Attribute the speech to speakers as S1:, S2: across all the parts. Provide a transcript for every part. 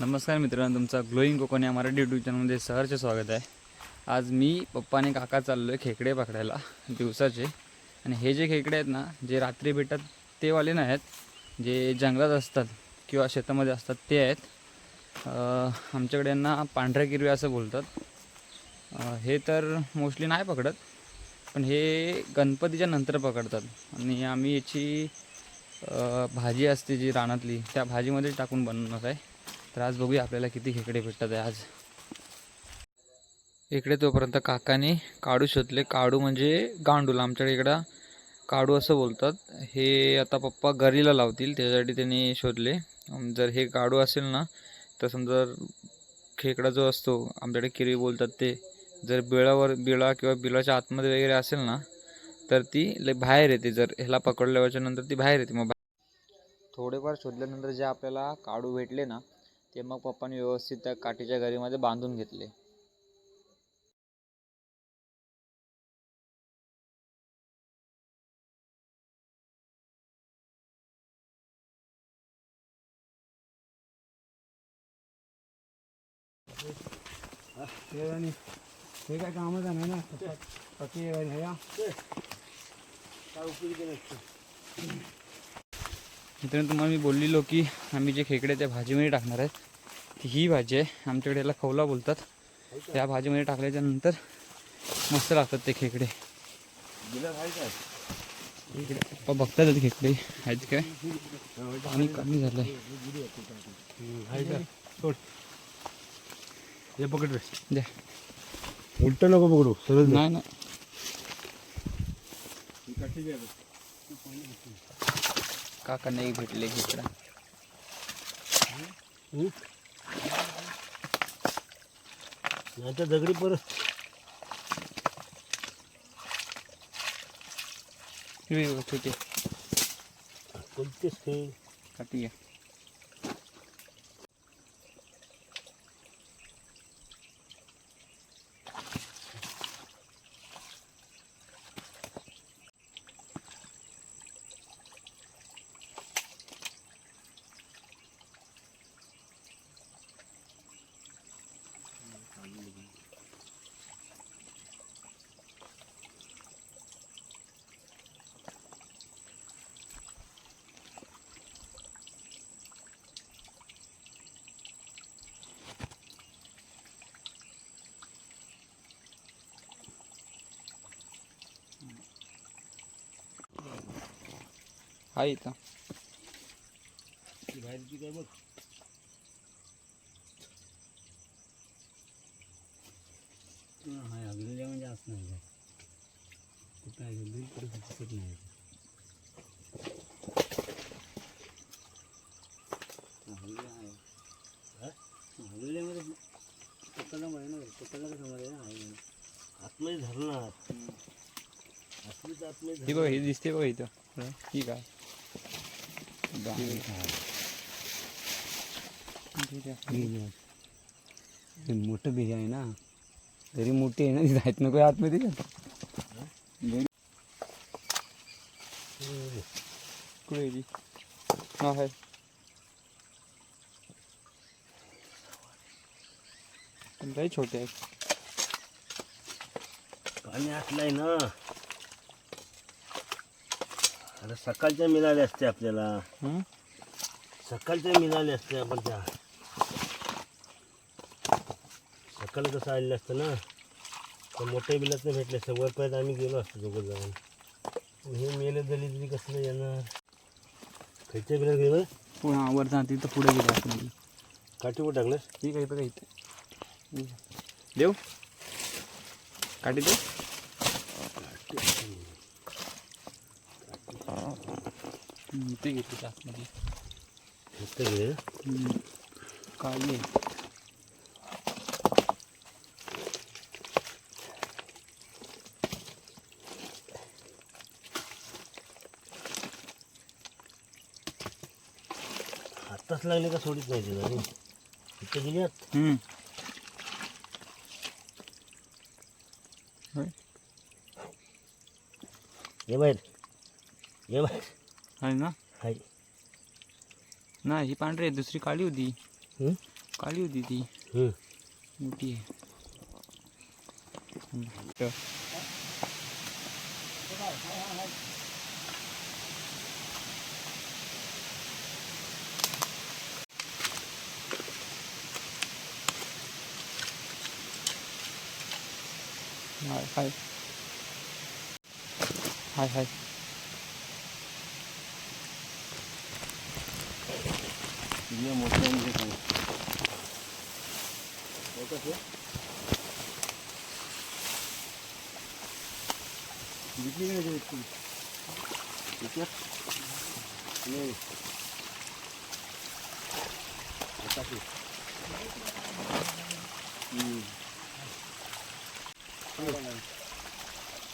S1: नमस्कार मित्रांनो तुमचा ग्लोईंग कोकण या मराठी यूट्यूब चॅनलमध्ये सहरचे स्वागत आहे. आज मी पप्पा आणि काका चाललो आहे खेकडे पकडायला दिवसाचे. आणि हे जे खेकडे आहेत ना जे रात्री भेटतात ते वाले नाही आहेत. जे जंगलात असतात किंवा शेतामध्ये असतात ते आहेत. आमच्याकडे यांना पांढऱ्या किरवे असं बोलतात. हे तर मोस्टली नाही पकडत पण हे गणपतीच्या नंतर पकडतात. आणि आम्ही याची भाजी असते जी रानातली त्या भाजीमध्ये टाकून बनवणार आहे. तर आज बघूया आपल्याला किती खेकडे भेटतात आहे आज. इकडे तोपर्यंत काकाने काडू शोधले. काडू म्हणजे गांडूल आमच्याकडे इकडं काडू असं बोलतात. हे आता पप्पा गरीला लावतील त्याच्यासाठी त्यांनी शोधले. जर हे काडू असेल ना तर समजा खेकडा जो असतो आमच्याकडे किरी बोलतात ते. जर बिळावर बिळा किंवा बिळाच्या आतमध्ये वगैरे असेल ना तर ती लय बाहेर येते. जर ह्याला पकडल्याच्या नंतर ती बाहेर येते. मग थोडेफार शोधल्यानंतर जे आपल्याला काडू भेटले ना ते मग पप्पाने व्यवस्थित त्या काठीच्या गरीमध्ये बांधून घेतले.
S2: हे आणि काय कामाचं नाही ना? पकी या. काय उपयोगी नसतं
S1: मित्रांनो तुम्हाला मी बोललेलो की आम्ही जे खेकडे त्या भाजीमध्ये टाकणार आहेत ती ही भाजी आहे. आमच्याकडे याला खवला बोलतात. त्या भाजीमध्ये टाकल्याच्या नंतर मस्त लागतात ते खेकडे. पप्पा बघतात ते खेकडे. आहेत काय? पाणी कमी झालंय.
S2: आहे हे पकड रे.
S1: द्या.
S2: उलट नको पकडू सरळ.
S1: नाही ना काका नाही भेटले खेकडा
S2: हं? नाही दगडी परत.
S1: बघा, छोटे
S2: कोणतेच खेळ
S1: काठी आहे हा इथं.
S2: म्हणजे असं नाही कुठं दिसत आतमध्ये धरणार. आतमध्ये
S1: ही बघा ही दिसते बघा इथं. ठीक आहे.
S2: मोठं बिल आहे ना. तरी मोठी आहे ना ती जायत नको आतमध्ये?
S1: कुठे गेली हा आहे पण छोटे आहेत
S2: पाणी आटलंय ना. आता सकाळच्या मिळाले असते आपल्याला.
S1: हं?
S2: सकाळच्या मिळाले असते आपण त्या. सकाळी कसं आलेलं असतं ना तर मोठ्या बिलात नाही भेटले. असतं वरपर्यंत आम्ही गेलो असतो दोघं जाऊन. पण हे मेले झाली तरी कसं नाही येणार. खायच्या बिलात गेलं
S1: पुढं हा वर जाते तर पुढे गेले आपण.
S2: काठीवर टाकलं
S1: ठीक आहे बघा इथे. देऊ काठी देऊ हं, ते घेतली आतमध्ये हं. काळी आहे
S2: हाताच लागले का सोडित नाही तिला रे. इथं गेली आत
S1: हं.
S2: ये बाहेर ये बाहेर
S1: आहे ना?
S2: हाय.
S1: नाही ही पांढरी आहे दुसरी काळी होती.
S2: हं?
S1: काळी होती ती.
S2: हं.
S1: मोठी आहे. तर हाय हाय. हाय हाय.
S2: ये मोठे म्हणजे काय? हो का ते? विकली का नाही विकली? विकल्या? नाही. आता ते. हम्म.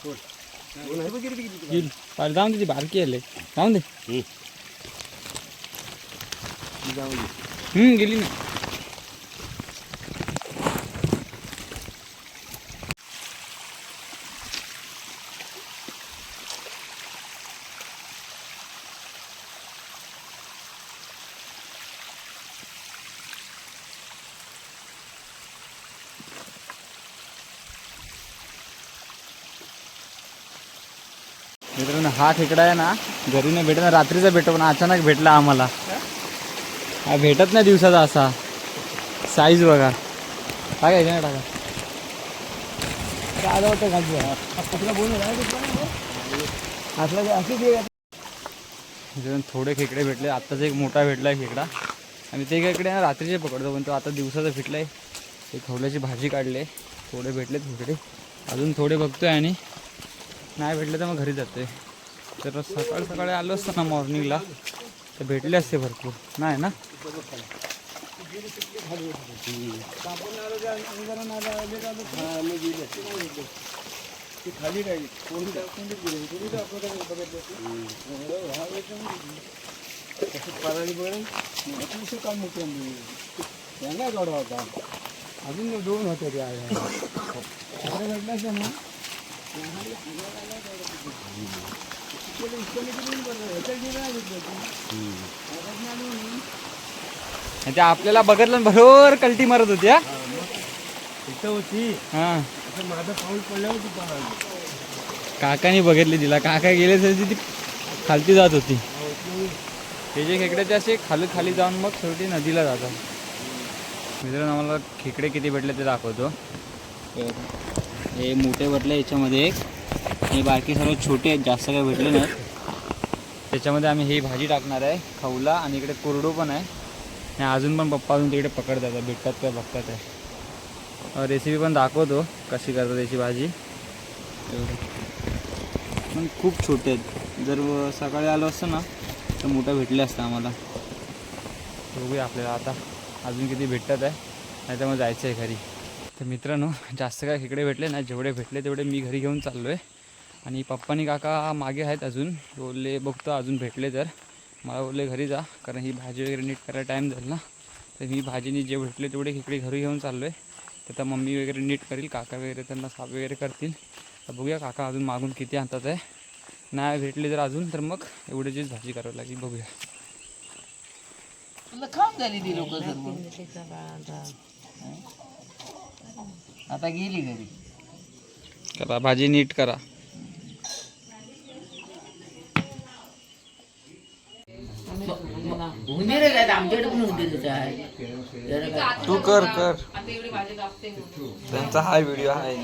S2: सोड. दोन आहे बघ किती किती.
S1: येईल पाहिलं जाऊन दे ती बारकी आले जाऊन दे
S2: हम्म. जाऊ दे.
S1: हम्म गेली ना. मित्रांनो हा खेकडा आहे ना घरी नाही भेटत ना रात्रीचा भेटतो पण अचानक भेटला आम्हाला. हा भेटत नाही दिवसाचा असा. साईज बघा. टाका. याच्याने टाका मित्रांनो, थोडे खेकडे भेटले आत्ताच एक मोठा भेटला आहे खेकडा. आणि ते इकडे ना रात्रीचे पकडतो पण तो आता दिवसाचा आहे ते खवल्याची भाजी काढले. थोडे भेटले खेकडे. अजून थोडे बघतोय आणि नाही भेटले तर मग घरी जातोय. तर सकाळ सकाळी आलो असतो ना मॉर्निंगला तर भेटले असते भरपूर नाही ना
S2: हा, मी गेले. ते खाली राहिली. कोणी कोणीच गेली नाही. कोणी तर आपलं काही बघत नसेल. हा वेळ तर नाही. तसंच पाराली बरं. अतिशय काम मोठी आम्ही. त्यांना गाडा होता अजून दोन होते ते आहे तिकडे भेटला
S1: आपल्याला बघितलं ना बरोबर कल्टी मारत होती हा?
S2: इथं होती.
S1: हा.
S2: माझं पाराली
S1: काकाने बघितली तिला. काका गेले तरी ती खालती जात होती. हे जे खेकडे ते असे खाली खाली जाऊन मग शेवटी नदीला जातात. मित्रांनो आम्हाला खेकडे किती भेटले ते दाखवतो. हे मोठे भेटले याच्यामध्ये एक. हे बाकी सर्व छोटे आहेत जास्त काही भेटले नाहीत. त्याच्यामध्ये आम्ही ही भाजी टाकणार आहे खवला आणि इकडे कोरडो पण आहे. आणि अजून पण पप्पा अजून तिकडे पकडतात आहे, भेटतात काय बघतात आहे. रेसिपी पण दाखवतो कशी करतात याची भाजी. पण खूप छोटे आहेत. जर सकाळी आलो असतं ना तर मोठं भेटले असतं आम्हाला. बघूया आपल्याला आता अजून किती भेटतात आहे. नाही तर मग जायचं आहे घरी. तर मित्रांनो जास्त काय खेकडे भेटले ना जेवढे भेटले तेवढे मी घरी घेऊन चाललो आहे आणि पप्पानी काका मागे आहेत अजून. बोलले बघतो अजून भेटले तर. मला बोलले घरी जा कारण ही भाजी वगैरे नीट करायला टाईम झाला ना. तर मी भाजीनी जे भेटले तेवढे खेकडे घरी घेऊन चाललो आहे तर आता मम्मी वगैरे नीट करील काका वगैरे त्यांना साफ वगैरे करतील. तर बघूया काका अजून मागून किती आणतात आहे. नाही भेटले तर अजून तर मग एवढ्याचीच भाजी करावी लागेल बघूया.
S3: आता गेली घरी.
S1: करा भाजी नीट करा.
S3: उंदीर काय आमच्याकडे पण उंदीरच आहे. जरा काय-
S1: तू कर कर. त्यांचा हा व्हिडिओ आहे.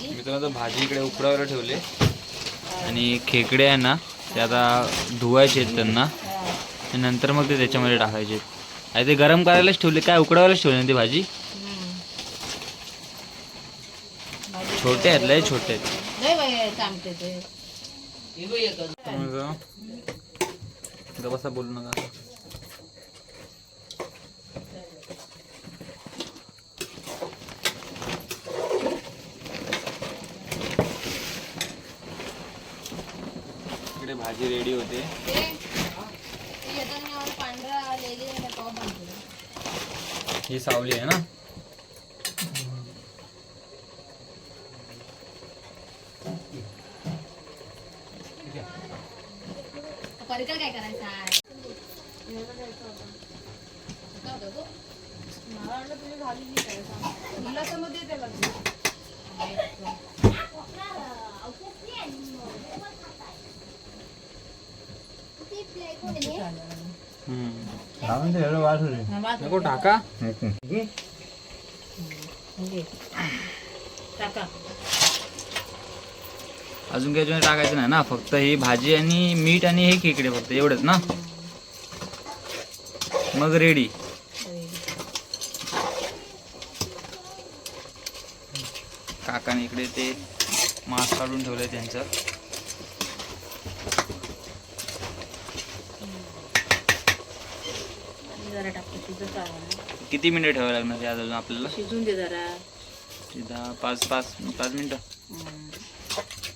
S1: मित्रांनो भाजी इकडे उकडायला ठेवले. आणि खेकडे आहे ना ते आता धुवायचे आहेत त्यांना. आणि नंतर मग ते त्याच्यामध्ये टाकायचे आहेत. आणि ते गरम करायलाच ठेवले. काय उकडायलाच ठेवले ना ती भाजी? छोटे आहेत लय छोटे आहेत. बसा बोलू नका. इकडे भाजी रेडी होते. ही सावली आहे ना?
S4: काय करायचा दे
S1: नको टाका
S3: टाका
S1: अजून काही याच्यामध्ये टाकायचं नाही ना. फक्त ही भाजी आणि मीठ आणि हे खेकडे फक्त एवढंच ना? मग रेडी काकाने इकडे ते मांस काढून ठेवलंय त्यांचं.
S3: जरा टाकतो शिजत आवा
S1: किती मिनिटं ठेवावं लागणार ते अजून आपल्याला?
S3: शिजून दे जरा.
S1: ते दहा पाच पाच पाच मिनिटं.
S3: हम्म.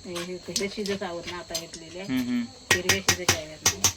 S3: हे- हे हे शिजत आहोत ना आता घेतलेले.
S1: हम्म, हम्म.
S3: हिरवे शिजत आहेत
S4: Thank